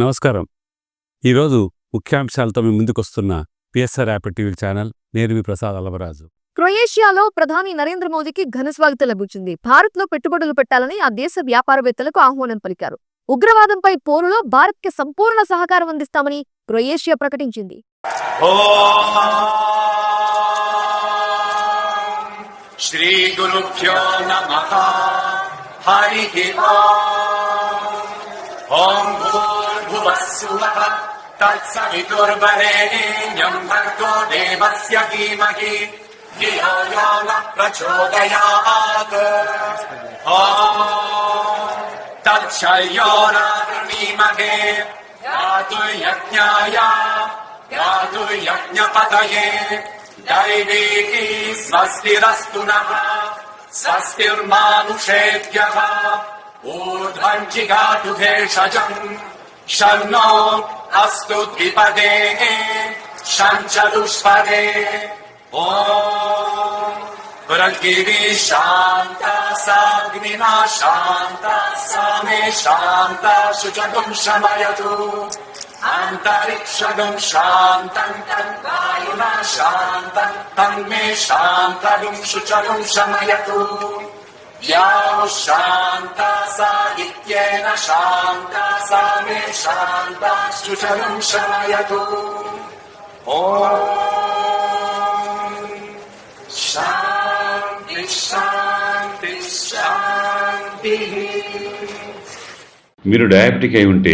నమస్కారం. ఈరోజు ముఖ్యాంశాలతో మీ ముందుకొస్తున్న పిఎస్ఆర్ యాప్ టీవీ ఛానల్ నేర్వి ప్రసాద్ అలవరాజు క్రొయేషియాలో ప్రధాని నరేంద్ర మోదీకి ఘన స్వాగతం లభించింది. భారత్లో పెట్టుబడులు పెట్టాలని ఆ దేశ వ్యాపారవేత్తలకు ఆహ్వానం పలికారు. ఉగ్రవాదంపై పోరులో భారత్కి సంపూర్ణ సహకారం అందిస్తామని క్రొయేషియా ప్రకటించింది. శ్రీ హరి तत्सविदुर्बले तत्सवितुर्वरेण्यम् भक्तो देवस्य धीमहि। निरायान प्रचोदयात्। हो तत् यातु यज्ञाय। यातु यज्ञपतये। दैवेति स्वस्तिरस्तु नः। स्वस्तिर्मानुषेभ्यः। ऊर्ध्वम् ओध्वञ्चिकातु भेषजम्। शर्णो अस्तु द्विपदे सञ्चलुष्पदे ओ शान्त साग्निना शान्त सा मे शान्त शुचगुं शमयतु। अन्तरिक्षम् शान्तम् तङ्ायिना शान्तं तन्मे शान्तगुं शुचगुं शमयतु। या शान्ता सा इत्येन शान्ता सा मे शान्ता शुचगुम् शमयतु ॐ शान्ति शान्ति शान्तिः మీరు డయాబెటిక్ అయి ఉంటే